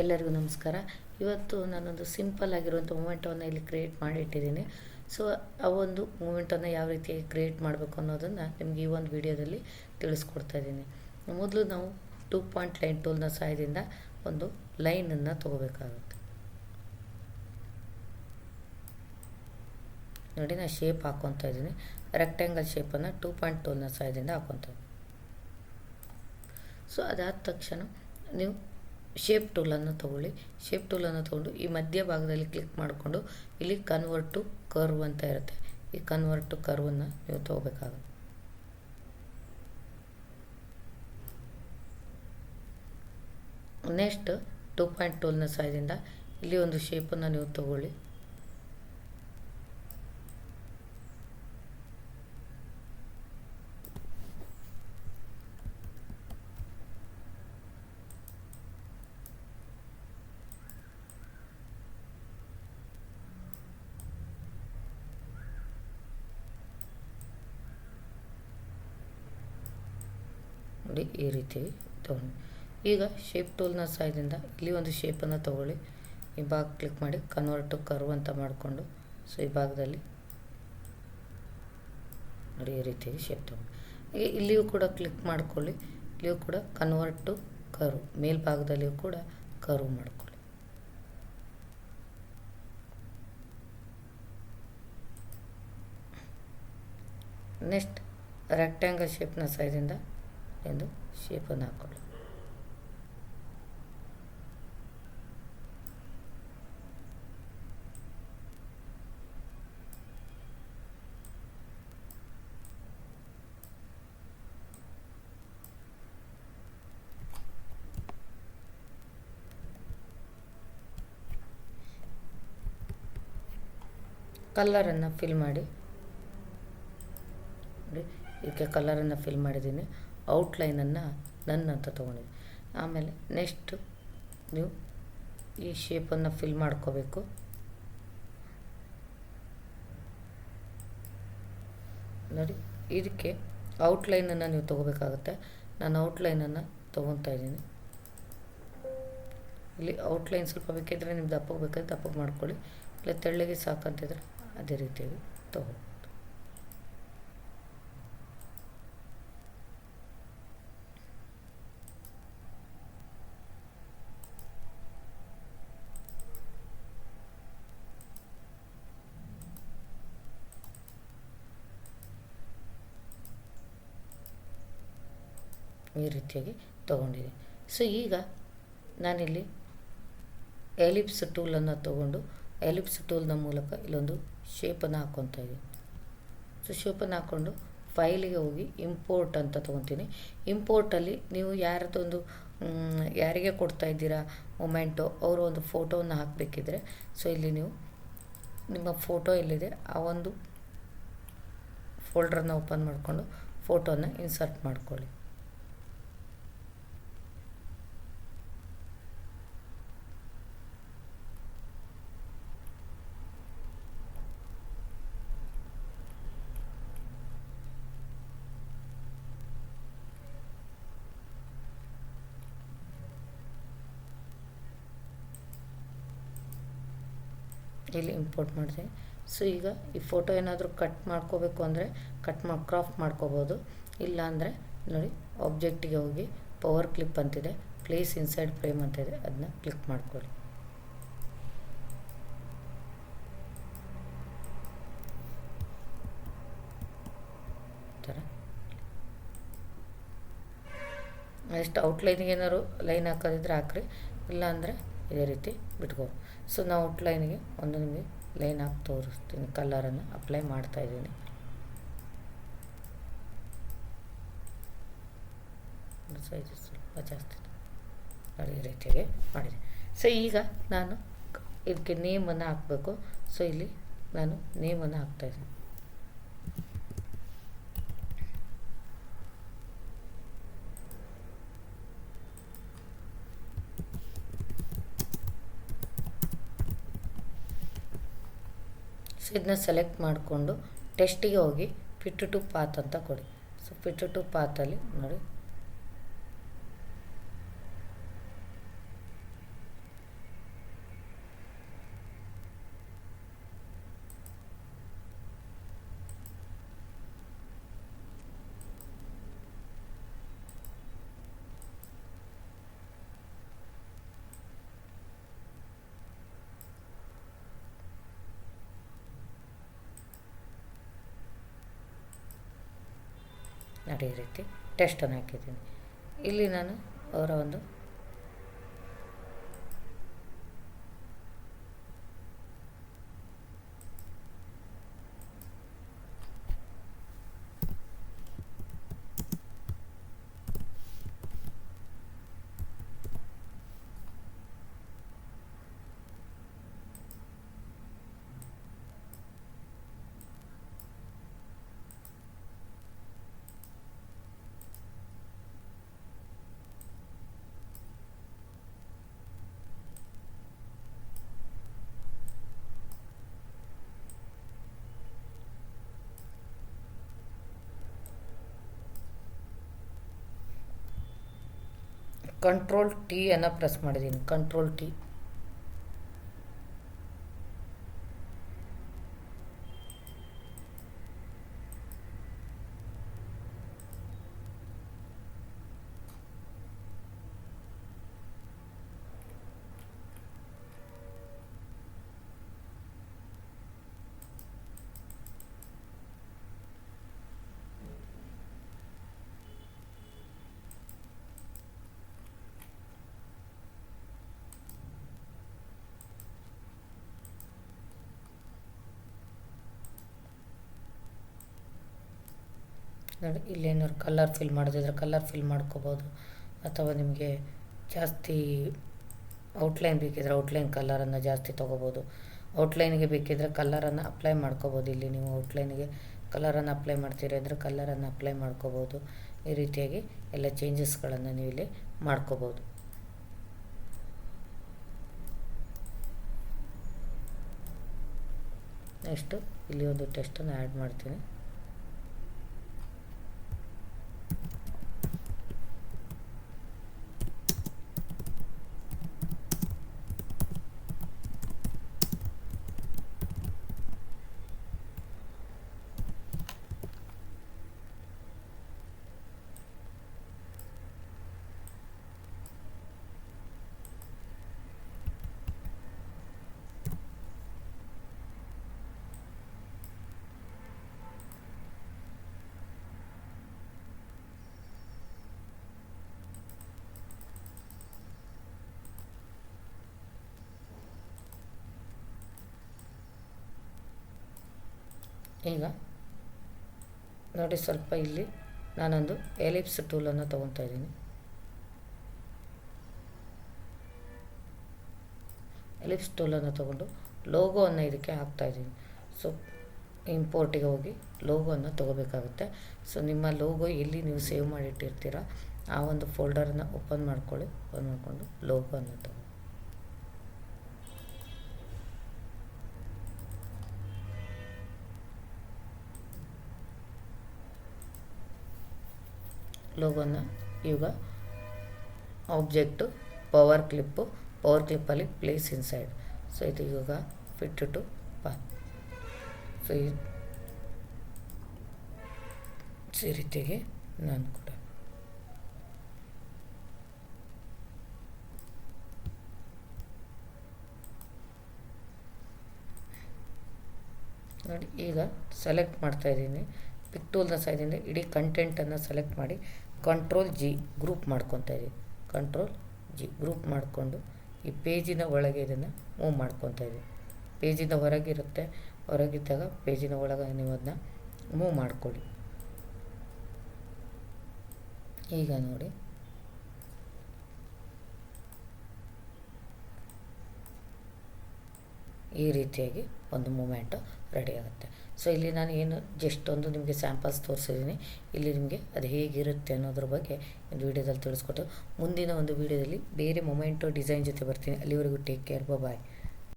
ಎಲ್ಲರಿಗೂ ನಮಸ್ಕಾರ. ಇವತ್ತು ನಾನೊಂದು ಸಿಂಪಲ್ ಆಗಿರುವಂಥ ಮೂಮೆಂಟವನ್ನು ಇಲ್ಲಿ ಕ್ರಿಯೇಟ್ ಮಾಡಿಟ್ಟಿದ್ದೀನಿ. ಸೊ ಆ ಒಂದು ಮೂಮೆಂಟನ್ನು ಯಾವ ರೀತಿ ಕ್ರಿಯೇಟ್ ಮಾಡಬೇಕು ಅನ್ನೋದನ್ನು ನಿಮಗೆ ಈ ಒಂದು ವಿಡಿಯೋದಲ್ಲಿ ತಿಳಿಸ್ಕೊಡ್ತಾ ಇದ್ದೀನಿ. ಮೊದಲು ನಾವು ಟೂ ಪಾಯಿಂಟ್ ಲೈನ್ ಟೂಲ್ನ ಸಹಾಯದಿಂದ ಒಂದು ಲೈನನ್ನು ತೊಗೋಬೇಕಾಗುತ್ತೆ. ನೋಡಿ ನಾನು ಶೇಪ್ ಹಾಕ್ಕೊತಾ ಇದ್ದೀನಿ. ರೆಕ್ಟ್ಯಾಂಗಲ್ ಶೇಪನ್ನು ಟೂ ಪಾಯಿಂಟ್ ಟೂಲ್ನ ಸಹಾಯದಿಂದ ಇದ್ದೀನಿ. ಸೊ ಅದಾದ ತಕ್ಷಣ ನೀವು ಶೇಪ್ ಟೂಲನ್ನು ತೊಗೊಳ್ಳಿ. ಶೇಪ್ ಟೂಲನ್ನು ತೊಗೊಂಡು ಈ ಮಧ್ಯ ಭಾಗದಲ್ಲಿ ಕ್ಲಿಕ್ ಮಾಡಿಕೊಂಡು ಇಲ್ಲಿ ಕನ್ವರ್ಟ್ ಟು ಕರ್ವ್ ಅಂತ ಇರುತ್ತೆ. ಈ ಕನ್ವರ್ಟ್ ಟು ಕರ್ವನ್ನು ನೀವು ತೊಗೋಬೇಕಾಗುತ್ತೆ. ನೆಕ್ಸ್ಟ್ ಟೂ ಪಾಯಿಂಟ್ ಟೂಲ್ನ ಸಹಾಯದಿಂದ ಇಲ್ಲಿ ಒಂದು ಶೇಪನ್ನು ನೀವು ತಗೊಳ್ಳಿ. ನೋಡಿ ಈ ರೀತಿ ತೊಗೊಂಡು. ಈಗ ಶೇಪ್ ಟೂಲ್ನ ಸಹಾಯದಿಂದ ಇಲ್ಲಿ ಒಂದು ಶೇಪನ್ನು ತೊಗೊಳ್ಳಿ. ಈ ಭಾಗ ಕ್ಲಿಕ್ ಮಾಡಿ ಕನ್ವರ್ಟ್ ಟು ಕರ್ವ್ ಅಂತ ಮಾಡಿಕೊಂಡು ಸೊ ಈ ಭಾಗದಲ್ಲಿ ನೋಡಿ ಈ ರೀತಿ ಶೇಪ್ ತೊಗೊಂಡು. ಈಗ ಇಲ್ಲಿಯೂ ಕೂಡ ಕ್ಲಿಕ್ ಮಾಡ್ಕೊಳ್ಳಿ. ಇಲ್ಲಿಯೂ ಕೂಡ ಕನ್ವರ್ಟ್ ಟು ಕರ್ವ್ ಮೇಲ್ಭಾಗದಲ್ಲಿಯೂ ಕೂಡ ಕರ್ವ್ ಮಾಡ್ಕೊಳ್ಳಿ. ನೆಕ್ಸ್ಟ್ ರೆಕ್ಟ್ಯಾಂಗಲ್ ಶೇಪ್ನ ಸೈದಿಂದ ಎಂದು ಶೇಪನ್ನು ಹಾಕ್ಕೊಳ್ಳಿ. ಕಲ್ಲರನ್ನು ಫಿಲ್ ಮಾಡಿ. ಇದಕ್ಕೆ ಕಲ್ಲರನ್ನು ಫಿಲ್ ಮಾಡಿದ್ದೀನಿ. ಔಟ್ಲೈನನ್ನು ನನ್ನ ಅಂತ ತೊಗೊಂಡಿದ್ದೀನಿ ಆಮೇಲೆ ನೆಕ್ಸ್ಟ್ ನೀವು ಈ ಶೇಪನ್ನು ಫಿಲ್ ಮಾಡ್ಕೋಬೇಕು. ನೋಡಿ, ಇದಕ್ಕೆ ಔಟ್ಲೈನನ್ನು ನೀವು ತೊಗೋಬೇಕಾಗುತ್ತೆ. ನಾನು ಔಟ್ಲೈನನ್ನು ತೊಗೊತಾ ಇದ್ದೀನಿ. ಇಲ್ಲಿ ಔಟ್ಲೈನ್ ಸ್ವಲ್ಪ ಬೇಕಿದ್ದರೆ ನೀವು ದಪ್ಪಗೆ ಬೇಕಾದ್ರೆ ದಪ್ಪಗೆ ಮಾಡ್ಕೊಳ್ಳಿ. ಇಲ್ಲ ತೆಳ್ಳಗೆ ಸಾಕಂತಿದ್ರೆ ಅದೇ ರೀತಿಯಾಗಿ ತಗೋ. ಈ ರೀತಿಯಾಗಿ ತೊಗೊಂಡಿದ್ದೀನಿ ಸೊ ಈಗ ನಾನಿಲ್ಲಿ ಎಲಿಪ್ಸ್ ಟೂಲನ್ನು ತೊಗೊಂಡು ಎಲಿಪ್ಸ್ ಟೂಲ್ನ ಮೂಲಕ ಇಲ್ಲೊಂದು ಶೇಪನ್ನು ಹಾಕ್ಕೊತಾ ಇದ್ದೀನಿ. ಸೊ ಶೇಪನ್ನು ಹಾಕ್ಕೊಂಡು ಫೈಲಿಗೆ ಹೋಗಿ ಇಂಪೋರ್ಟ್ ಅಂತ ತೊಗೊತೀನಿ. ಇಂಪೋರ್ಟಲ್ಲಿ ನೀವು ಯಾರದೊಂದು ಯಾರಿಗೆ ಕೊಡ್ತಾ ಇದ್ದೀರಾ ಮೊಮೆಂಟು ಅವರು ಒಂದು ಫೋಟೋವನ್ನು ಹಾಕಬೇಕಿದ್ರೆ ಸೊ ಇಲ್ಲಿ ನೀವು ನಿಮ್ಮ ಫೋಟೋ ಎಲ್ಲಿದೆ ಆ ಒಂದು ಫೋಲ್ಡ್ರನ್ನ ಓಪನ್ ಮಾಡಿಕೊಂಡು ಫೋಟೋನ ಇನ್ಸರ್ಟ್ ಮಾಡ್ಕೊಳ್ಳಿ. ಇಲ್ಲಿ ಇಂಪೋರ್ಟ್ ಮಾಡಿದೆ. ಸೊ ಈಗ ಈ ಫೋಟೋ ಏನಾದರೂ ಕಟ್ ಮಾಡ್ಕೋಬೇಕು ಅಂದರೆ ಕಟ್ ಮಾಡಿ ಕ್ರಾಫ್ ಮಾಡ್ಕೋಬೋದು. ಇಲ್ಲ ಅಂದರೆ ನೋಡಿ ಆಬ್ಜೆಕ್ಟಿಗೆ ಹೋಗಿ ಪವರ್ ಕ್ಲಿಪ್ ಅಂತಿದೆ. ಪ್ಲೇಸ್ ಇನ್ಸೈಡ್ ಫ್ರೇಮ್ ಅಂತಿದೆ. ಅದನ್ನ ಕ್ಲಿಕ್ ಮಾಡ್ಕೊಳ್ಳಿ. ಥರ. ನೆಕ್ಸ್ಟ್ ಔಟ್ಲೈನಿಗೆ ಏನಾದ್ರು ಲೈನ್ ಹಾಕೋದಿದ್ರೆ ಹಾಕ್ರಿ. ಇಲ್ಲ ಅಂದರೆ ಇದೇ ರೀತಿ ಬಿಟ್ಕೋ. ಸೊ ನಾವು ಔಟ್ಲೈನಿಗೆ ಒಂದು ನಿಮಗೆ ಲೈನ್ ಹಾಕಿ ತೋರಿಸ್ತೀನಿ ಕಲರನ್ನು ಅಪ್ಲೈ ಮಾಡ್ತಾಯಿದ್ದೀನಿ ಸೈಜ್ ಸ್ವಲ್ಪ ಜಾಸ್ತಿ ನೋಡಿ, ಈ ರೀತಿಯಾಗಿ ಮಾಡಿದೆ ಸೊ ಈಗ ನಾನು ಇದಕ್ಕೆ ನೇಮನ್ನು ಹಾಕಬೇಕು. ಸೊ ಇಲ್ಲಿ ನಾನು ನೇಮನ್ನು ಹಾಕ್ತಾಯಿದ್ದೀನಿ ಇದನ್ನ ಸೆಲೆಕ್ಟ್ ಮಾಡಿಕೊಂಡು ಟೆಸ್ಟಿಗೆ ಹೋಗಿ ಫಿಟ್ ಟು ಪಾತ್ ಅಂತ ಕೊಡಿ. ಸೊ ಫಿಟ್ ಟು ಪಾತಲ್ಲಿ ನೋಡಿ. ನೋಡಿ ಈ ರೀತಿ ಟೆಸ್ಟನ್ನು ಹಾಕಿದ್ದೀನಿ. ಇಲ್ಲಿ ನಾನು ಅವರ ಒಂದು ಕಂಟ್ರೋಲ್ ಟಿ ಅನ್ನು ಪ್ರೆಸ್ ಮಾಡಿದ್ದೀನಿ ಕಂಟ್ರೋಲ್ ಟಿ ನೋಡಿ ಇಲ್ಲೇನಾದ್ರು ಕಲರ್ ಫಿಲ್ ಮಾಡೋದಿದ್ರೆ ಕಲರ್ ಫಿಲ್ ಮಾಡ್ಕೋಬೋದು. ಅಥವಾ ನಿಮಗೆ ಜಾಸ್ತಿ ಔಟ್ಲೈನ್ ಬೇಕಿದ್ರೆ ಔಟ್ಲೈನ್ ಕಲರನ್ನು ಜಾಸ್ತಿ ತೊಗೋಬೋದು. ಔಟ್ಲೈನ್ಗೆ ಬೇಕಿದ್ರೆ ಕಲ್ಲರನ್ನು ಅಪ್ಲೈ ಮಾಡ್ಕೋಬೋದು. ಇಲ್ಲಿ ನೀವು ಔಟ್ಲೈನ್ಗೆ ಕಲರನ್ನು ಅಪ್ಲೈ ಮಾಡ್ತೀರಿ ಅಂದರೆ ಕಲರನ್ನು ಅಪ್ಲೈ ಮಾಡ್ಕೋಬೋದು. ಈ ರೀತಿಯಾಗಿ ಎಲ್ಲ ಚೇಂಜಸ್ಗಳನ್ನು ನೀವು ಇಲ್ಲಿ ಮಾಡ್ಕೋಬೋದು. ನೆಕ್ಸ್ಟು ಇಲ್ಲಿ ಒಂದು ಟೆಸ್ಟನ್ನು ಆ್ಯಡ್ ಮಾಡ್ತೀನಿ. ಈಗ ನೋಡಿ ಸ್ವಲ್ಪ ಇಲ್ಲಿ ನಾನೊಂದು ಎಲಿಪ್ಸ್ ಟೂಲನ್ನು ತೊಗೊತಾ ಇದ್ದೀನಿ. ಎಲಿಪ್ಸ್ ಟೂಲನ್ನು ತೊಗೊಂಡು ಲೋಗೋವನ್ನು ಇದಕ್ಕೆ ಹಾಕ್ತಾ ಇದ್ದೀನಿ. ಸೊ ಇಂಪೋರ್ಟಿಗೆ ಹೋಗಿ ಲೋಗೋವನ್ನು ತೊಗೋಬೇಕಾಗುತ್ತೆ. ಸೊ ನಿಮ್ಮ ಲೋಗೋ ಎಲ್ಲಿ ನೀವು ಸೇವ್ ಮಾಡಿಟ್ಟಿರ್ತೀರ, ಆ ಒಂದು ಫೋಲ್ಡರನ್ನು ಓಪನ್ ಮಾಡ್ಕೊಳ್ಳಿ. ಓಪನ್ ಮಾಡಿಕೊಂಡು ಲೋಗೋವನ್ನು ತಗೋ ಲೋಗೋನ ಈಗ ಆಬ್ಜೆಕ್ಟು ಪವರ್ ಕ್ಲಿಪ್ಪು ಪವರ್ ಕ್ಲಿಪ್ಪಲ್ಲಿ ಪ್ಲೇಸ್ ಇನ್ಸೈಡ್ ಸೊ ಇದು ಇವಾಗ ಫಿಟ್ ಟು ಪಾತ್ ಸೊ ಈ ರೀತಿಗೆ ನಾನು ಕೂಡ ನೋಡಿ, ಈಗ ಸೆಲೆಕ್ಟ್ ಮಾಡ್ತಾ ಇದ್ದೀನಿ. ಪಿಕ್ ಟೂಲ್ನ ಸಹಾಯದಿಂದ ಇಡೀ ಕಂಟೆಂಟನ್ನು ಸೆಲೆಕ್ಟ್ ಮಾಡಿ ಕಂಟ್ರೋಲ್ ಜಿ ಗ್ರೂಪ್ ಮಾಡ್ಕೊತಾ ಇದೀವಿ ಕಂಟ್ರೋಲ್ ಜಿ ಗ್ರೂಪ್ ಮಾಡಿಕೊಂಡು ಈ ಪೇಜಿನ ಒಳಗೆ ಇದನ್ನು ಮೂವ್ ಮಾಡ್ಕೊತಾ ಇದೀವಿ ಪೇಜಿನ ಹೊರಗಿರುತ್ತೆ ಹೊರಗಿದ್ದಾಗ ಪೇಜಿನ ಒಳಗೆ ನೀವು ಅದನ್ನ ಮೂವ್ ಮಾಡಿಕೊಳ್ಳಿ. ಈಗ ನೋಡಿ. ಈ ರೀತಿಯಾಗಿ ಒಂದು ಮೂಮೆಂಟು ರೆಡಿ ಆಗುತ್ತೆ. ಸೊ ಇಲ್ಲಿ ನಾನು ಏನು ಜಸ್ಟ್ ಒಂದು ನಿಮಗೆ ಸ್ಯಾಂಪಲ್ಸ್ ತೋರಿಸಿದ್ದೀನಿ ಇಲ್ಲಿ ನಿಮಗೆ ಅದು ಹೇಗಿರುತ್ತೆ ಅನ್ನೋದ್ರ ಬಗ್ಗೆ ಒಂದು ವೀಡಿಯೋದಲ್ಲಿ ತಿಳಿಸ್ಕೊಟ್ಟು ಮುಂದಿನ ಒಂದು ವೀಡಿಯೋದಲ್ಲಿ ಬೇರೆ ಮೊಮೆಂಟು ಡಿಸೈನ್ ಜೊತೆ ಬರ್ತೀನಿ. ಅಲ್ಲಿವರೆಗೂ ಟೇಕ್ ಕೇರ್ ಬಾಯ್